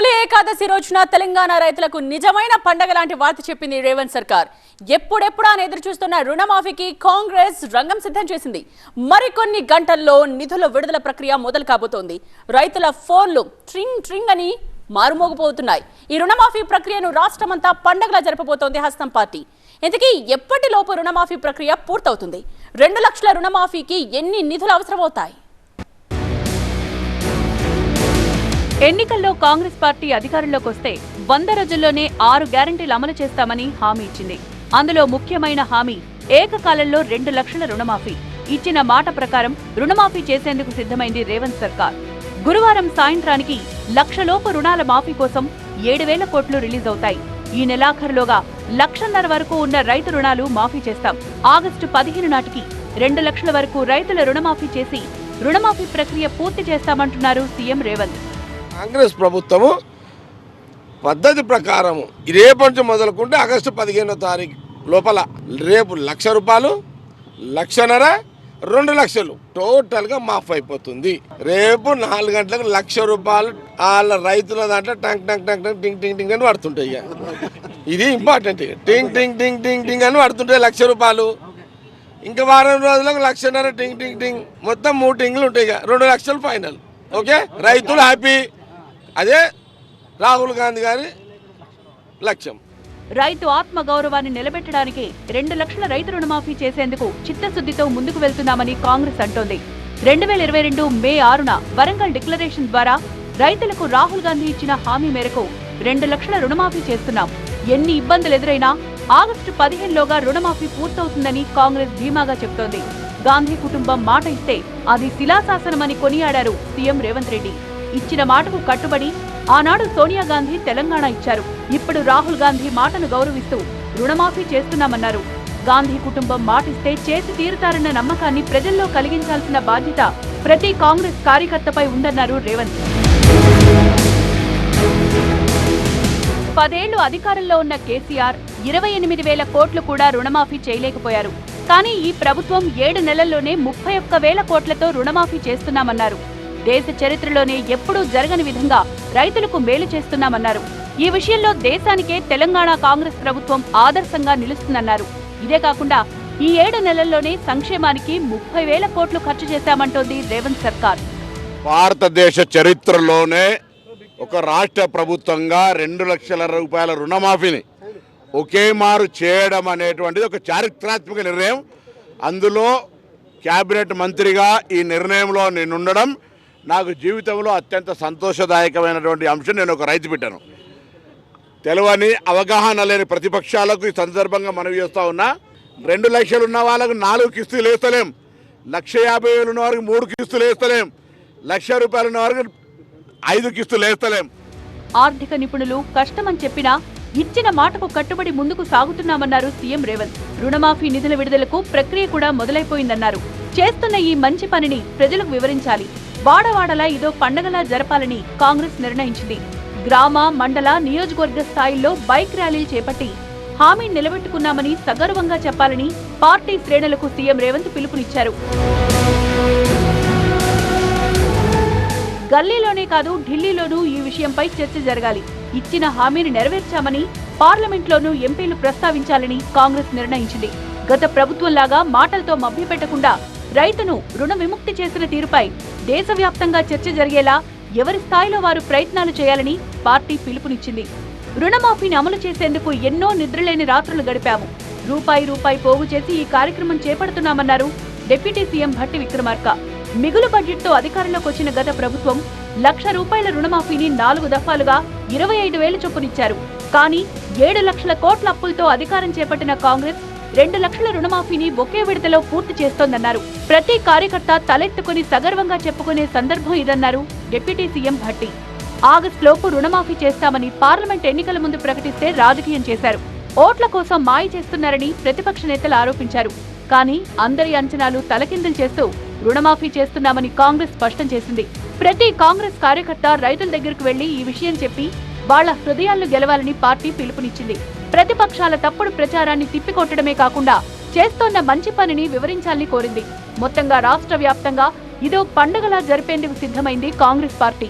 తొలి ఏకాదశి రోజున తెలంగాణ రైతులకు నిజమైన పండగ లాంటి వార్త చెప్పింది రేవంత్ సర్కార్. ఎప్పుడెప్పుడా అని ఎదురు చూస్తున్న రుణమాఫీకి కాంగ్రెస్ రంగం సిద్ధం చేసింది. మరికొన్ని గంటల్లో నిధుల విడుదల ప్రక్రియ మొదలు కాబోతోంది. రైతుల ఫోన్లు ట్రింగ్ ట్రింగ్ అని మారుమోగిపోతున్నాయి. ఈ రుణమాఫీ ప్రక్రియను రాష్ట్రమంతా పండగలా జరపబోతోంది హస్తం పార్టీ. ఇంతకీ ఎప్పటిలోపు రుణమాఫీ ప్రక్రియ పూర్తవుతుంది? రెండు లక్షల రుణమాఫీకి ఎన్ని నిధులు అవసరమవుతాయి? ఎన్నికల్లో కాంగ్రెస్ పార్టీ అధికారంలోకి వస్తే వంద రోజుల్లోనే ఆరు గ్యారంటీలు అమలు చేస్తామని హామీ ఇచ్చింది. అందులో ముఖ్యమైన హామీ ఏకకాలంలో రెండు లక్షల రుణమాఫీ. ఇచ్చిన మాట ప్రకారం రుణమాఫీ చేసేందుకు సిద్ధమైంది రేవంత్ సర్కార్. గురువారం సాయంత్రానికి లక్షలోపు రుణాల మాఫీ కోసం ఏడు వేల కోట్లు రిలీజ్ అవుతాయి. ఈ నెలాఖరులోగా లక్షన్నర వరకు ఉన్న రైతు రుణాలు మాఫీ చేస్తాం. ఆగస్టు పదిహేను నాటికి రెండు లక్షల వరకు రైతుల రుణమాఫీ చేసి రుణమాఫీ ప్రక్రియ పూర్తి చేస్తామంటున్నారు సీఎం రేవంత్. కాంగ్రెస్ ప్రభుత్వము పద్ధతి ప్రకారము రేపు నుంచి మొదలుకుంటే ఆగస్టు పదిహేనో తారీఖు లోపల రేపు లక్ష రూపాయలు లక్షన్నర రెండు లక్షలు. టోటల్గా మాఫ్ అయిపోతుంది. రేపు నాలుగు గంటలకు లక్ష రూపాయలు వాళ్ళ రైతుల దాంట్లో టంక్ టంక్ టంక్ టంక్ టింగ్ టింగ్ టింగ్ అని పడుతుంటాయి ఇక. ఇది ఇంపార్టెంట్ ఇక. టింగ్ టింగ్ టింగ్ టింగ్ టింగ్ అని పడుతుంటాయి లక్ష రూపాయలు. ఇంకా వారం రోజులకు లక్షన్నర టింగ్ టింగ్ టింగ్. మొత్తం మూడు టింగ్లు ఉంటాయి ఇక. రెండు లక్షలు ఫైనల్. ఓకే? రైతులు హ్యాపీ. అదే రాహుల్ గాంధీ గారి లక్ష్యం. రైతు ఆత్మగౌరవాన్ని నిలబెట్టడానికి రెండు లక్షల రైతు రుణమాఫీ చేసేందుకు చిత్తశుద్ధితో ముందుకు వెళ్తున్నామని కాంగ్రెస్ అంటోంది. రెండు వేల ఇరవై రెండు మే ఆరున వరంగల్ డిక్లరేషన్ ద్వారా రైతులకు రాహుల్ గాంధీ ఇచ్చిన హామీ మేరకు రెండు లక్షల రుణమాఫీ చేస్తున్నాం. ఎన్ని ఇబ్బందులు ఎదురైనా ఆగస్టు పదిహేనులోగా రుణమాఫీ పూర్తవుతుందని కాంగ్రెస్ ధీమాగా చెబుతోంది గాంధీ కుటుంబం మాట ఇస్తే అది శిలాశాసనమని కొనియాడారు సీఎం రేవంత్ రెడ్డి. ఇచ్చిన మాటకు కట్టుబడి ఆనాడు సోనియా గాంధీ తెలంగాణ ఇచ్చారు. ఇప్పుడు రాహుల్ గాంధీ మాటను గౌరవిస్తూ రుణమాఫీ చేస్తున్నామన్నారు. గాంధీ కుటుంబం మాటిస్తే చేసి తీరుతారన్న నమ్మకాన్ని ప్రజల్లో కలిగించాల్సిన బాధ్యత ప్రతి కాంగ్రెస్ కార్యకర్తపై ఉందన్నారు రేవంత్. పదేళ్ళు అధికారంలో ఉన్న కేసీఆర్ ఇరవై ఎనిమిది వేల కోట్లు కూడా రుణమాఫీ చేయలేకపోయారు. కానీ ఈ ప్రభుత్వం ఏడు నెలల్లోనే ముప్పై ఒక్క వేల కోట్లతో రుణమాఫీ చేస్తున్నామన్నారు. దేశ చరిత్రలోనే ఎప్పుడూ జరగని విధంగా రైతులకు మేలు చేస్తున్నామన్నారు. ఈ విషయంలో దేశానికే తెలంగాణ కాంగ్రెస్ ప్రభుత్వం ఆదర్శంగా నిలుస్తుందన్నారు. ఇదే కాకుండా ఈ ఏడు నెలల్లోనే సంక్షేమానికి ముప్పై వేల కోట్లు ఖర్చు చేశామంటోంది రేవంత్ సర్కార్. భారతదేశ చరిత్రలోనే ఒక రాష్ట్ర ప్రభుత్వంగా రెండు లక్షల రూపాయల రుణమాఫీని ఒకే మారు చేయడం అనేటువంటిది ఒక చారిత్రాత్మక నిర్ణయం. అందులో క్యాబినెట్ మంత్రిగా ఈ నిర్ణయంలో నేను ఉండడం నాకు జీవితంలో అత్యంత సంతోషదాయకమైనటువంటి అంశం నేను ఒక రైతు పెట్టాను తెలవని అవగాహన లేని ప్రతిపక్షాలకు ఈ సందర్భంగా మనవి చేస్తూ ఉన్నా రెండు లక్షలు ఉన్న వాళ్ళకు నాలుగు కిస్తులు వేస్తలేం. లక్ష యాభై వేలు ఉన్న వారికి మూడు కిస్తులు వేస్తలేం. లక్ష రూపాయలు ఉన్న వారికి ఐదు కిస్తులు వేస్తలేం. ఆర్థిక నిపుణులు కష్టమని చెప్పినా ఇచ్చిన మాటకు కట్టుబడి ముందుకు సాగుతున్నామన్నారు సీఎం రేవంత్. రుణమాఫీ నిధుల విడుదలకు ప్రక్రియ కూడా మొదలైపోయిందన్నారు. చేస్తున్న ఈ మంచి పనిని ప్రజలకు వివరించాలి. వాడవాడలా ఇదో పండగలా జరపాలని కాంగ్రెస్ నిర్ణయించింది. గ్రామ మండల నియోజకవర్గ స్థాయిల్లో బైక్ ర్యాలీలు చేపట్టి హామీ నిలబెట్టుకున్నామని సగర్వంగా చెప్పాలని పార్టీ శ్రేణులకు సీఎం రేవంత్ పిలుపునిచ్చారు. గల్లీలోనే కాదు ఢిల్లీలోనూ ఈ విషయంపై చర్చ జరగాలి. ఇచ్చిన హామీని నెరవేర్చామని పార్లమెంట్లోనూ ఎంపీలు ప్రస్తావించాలని కాంగ్రెస్ నిర్ణయించింది. గత ప్రభుత్వంలాగా మాటలతో మభ్యపెట్టకుండా రైతును రుణ విముక్తి చేసిన తీరుపై దేశవ్యాప్తంగా చర్చ జరిగేలా ఎవరి స్థాయిలో వారు ప్రయత్నాలు చేయాలని పార్టీ పిలుపునిచ్చింది. రుణమాఫీని అమలు చేసేందుకు ఎన్నో నిద్రలేని రాత్రులు గడిపాము. రూపాయి రూపాయి పోగు చేసి ఈ కార్యక్రమం చేపడుతున్నామన్నారు డిప్యూటీ సీఎం భట్టి విక్రమార్క. మిగులు బడ్జెట్తో అధికారంలోకి వచ్చిన గత ప్రభుత్వం లక్ష రూపాయల రుణమాఫీని నాలుగు దఫాలుగా ఇరవై ఐదు వేలు చొప్పునిచ్చారు కానీ ఏడు లక్షల కోట్ల అప్పులతో అధికారం చేపట్టిన కాంగ్రెస్ రెండు లక్షల రుణమాఫీని ఒకే విడతలో పూర్తి చేస్తోందన్నారు. ప్రతి కార్యకర్త తలెత్తుకుని సగర్వంగా చెప్పుకునే సందర్భం ఇదన్నారు డిప్యూటీ సీఎం భట్టి. ఆగస్టులోపు రుణమాఫీ చేస్తామని పార్లమెంట్ ఎన్నికల ముందు ప్రకటిస్తే రాజకీయం చేశారు. ఓట్ల కోసం మాయ చేస్తున్నారని ప్రతిపక్ష నేతలు ఆరోపించారు. కానీ అందరి అంచనాలు తలకిందులు చేస్తూ రుణమాఫీ చేస్తున్నామని కాంగ్రెస్ స్పష్టం చేసింది. ప్రతి కాంగ్రెస్ కార్యకర్త రైతుల దగ్గరకు వెళ్ళి ఈ విషయం చెప్పి వాళ్ళ హృదయాలను గెలవాలని పార్టీ పిలుపునిచ్చింది. ప్రతిపక్షాల తప్పుడు ప్రచారాన్ని తిప్పికొట్టడమే కాకుండా చేస్తోన్న మంచి పనిని వివరించాలని కోరింది. మొత్తంగా రాష్ట్ర వ్యాప్తంగా ఇదో పండుగలా జరిపేందుకు సిద్ధమైంది కాంగ్రెస్ పార్టీ.